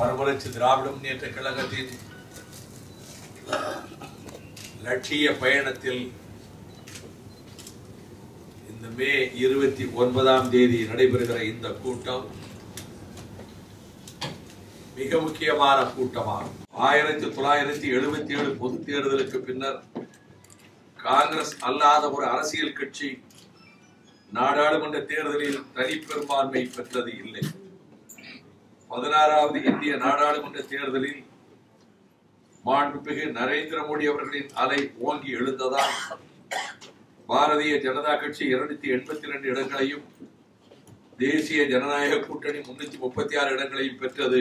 மறுமலர்ச்சி திராவிட முன்னேற்ற கழகத்தின் லட்சிய பயணத்தில் இந்த மே இருபத்தி ஒன்பதாம் தேதி நடைபெறுகிற இந்த கூட்டம் மிக முக்கியமான கூட்டமாகும். ஆயிரத்தி தொள்ளாயிரத்தி எழுபத்தி ஏழு பொது தேர்தலுக்கு பின்னர் காங்கிரஸ் அல்லாத ஒரு அரசியல் கட்சி நாடாளுமன்ற தேர்தலில் தனிப்பெரும்பான்மை பெற்றது இல்லை. பதினாறாவது இந்திய நாடாளுமன்ற தேர்தலில் மாண்புமிகு நரேந்திர மோடி அவர்களின் அலை ஓங்கி எழுந்ததால் பாரதிய ஜனதா கட்சி இருநூத்தி எண்பத்தி ரெண்டு இடங்களையும் தேசிய ஜனநாயக கூட்டணி முன்னூத்தி முப்பத்தி ஆறு இடங்களையும் பெற்றது.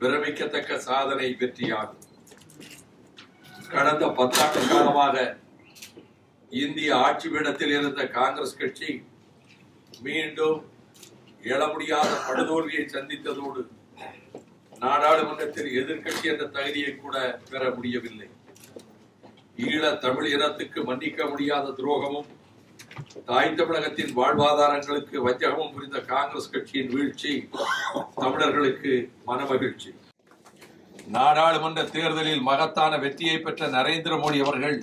பிரமிக்கத்தக்க சாதனை வெற்றியாகும் கடந்த பத்தாண்டு காலமாக இந்திய ஆட்சி பீடத்தில் இருந்த காங்கிரஸ் கட்சி மீண்டும் எழ முடியாத படுதோல்வியை சந்தித்ததோடு நாடாளுமன்றத்தில் எதிர்க்கட்சி என்ற தகுதியை கூட பெற முடியவில்லை. ஈழ தமிழ் இனத்துக்கு மன்னிக்க முடியாத துரோகமும் தாய் தமிழகத்தின் வாழ்வாதாரங்களுக்கு வஞ்சகமும் புரிந்த காங்கிரஸ் கட்சியின் வீழ்ச்சி தமிழர்களுக்கு மனமகிழ்ச்சி. நாடாளுமன்ற தேர்தலில் மகத்தான வெற்றியை பெற்ற நரேந்திர மோடி அவர்கள்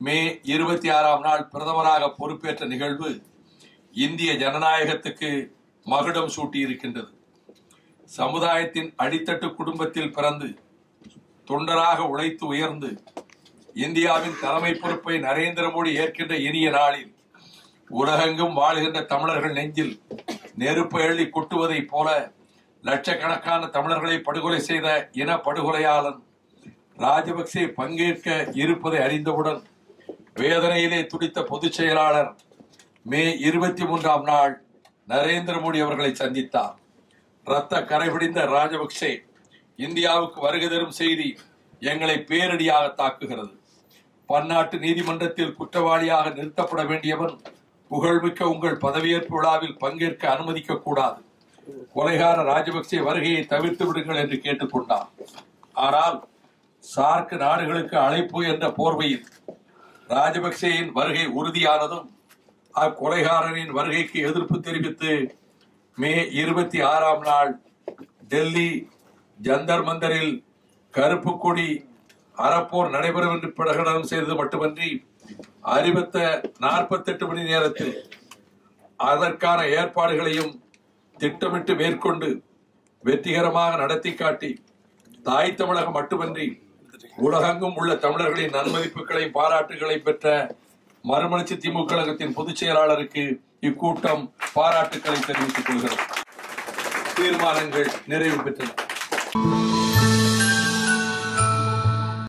மே இருபத்தி ஆறாம் நாள் பிரதமராக பொறுப்பேற்ற நிகழ்வு இந்திய ஜனநாயகத்துக்கு மகுடம் சூட்டியிருக்கின்றது. சமுதாயத்தின் அடித்தட்டு குடும்பத்தில் பிறந்து தொண்டராக உழைத்து உயர்ந்து இந்தியாவின் தலைமை பொறுப்பை நரேந்திர மோடி ஏற்கின்ற இனிய நாளில் உலகெங்கும் வாழ்கின்ற தமிழர்கள் நெஞ்சில் நெருப்பு எள்ளி கொட்டுவதைப் போல லட்சக்கணக்கான தமிழர்களை படுகொலை செய்த இன படுகொலையாளன் ராஜபக்சே பங்கேற்க இருப்பதை அறிந்தவுடன் வேதனையிலே துடித்த பொதுச் செயலாளர் மே இருபத்தி மூன்றாம் நாள் நரேந்திர மோடி அவர்களை சந்தித்தார். ரத்த கரைபிடிந்த ராஜபக்சே இந்தியாவுக்கு வருகை தரும் செய்தி எங்களை பேரடியாக தாக்குகிறது. பன்னாட்டு நீதிமன்றத்தில் குற்றவாளியாக நிறுத்தப்பட வேண்டியவன் புகழ்மிக்க உங்கள் பதவியேற்பு விழாவில் பங்கேற்க அனுமதிக்க கூடாது. கொலைகார ராஜபக்சே வருகையை தவிர்த்து விடுங்கள் என்று கேட்டுக்கொண்டார். ஆனால் சார்க் நாடுகளுக்கு அழைப்பு என்ற போர்வையில் ராஜபக்சேயின் வருகை உறுதியானதும் அக்கொலைகாரனின் வருகைக்கு எதிர்ப்பு தெரிவித்து மே இருபத்தி ஆறாம் நாள் டெல்லி ஜந்தர் மந்தரில் கருப்பு கொடி அறப்போர் நடைபெறும் என்று பிரகடனம் செய்தது மட்டுமன்றி அறிவித்த நாற்பத்தெட்டு மணி நேரத்தில் அதற்கான ஏற்பாடுகளையும் திட்டமிட்டு மேற்கொண்டு வெற்றிகரமாக நடத்தி காட்டி தாய் தமிழகம் மட்டுமன்றி உலகெங்கும் உள்ள தமிழர்களின் நன்மதிப்புகளை பாராட்டுகளை பெற்ற மறுமலர்ச்சி திமுக கழகத்தின் பொதுச் செயலாளருக்கு இக்கூட்டம் பாராட்டுக்களை தெரிவித்துக் கொள்கிறது தீர்மானங்கள் நிறைவு பெற்றன.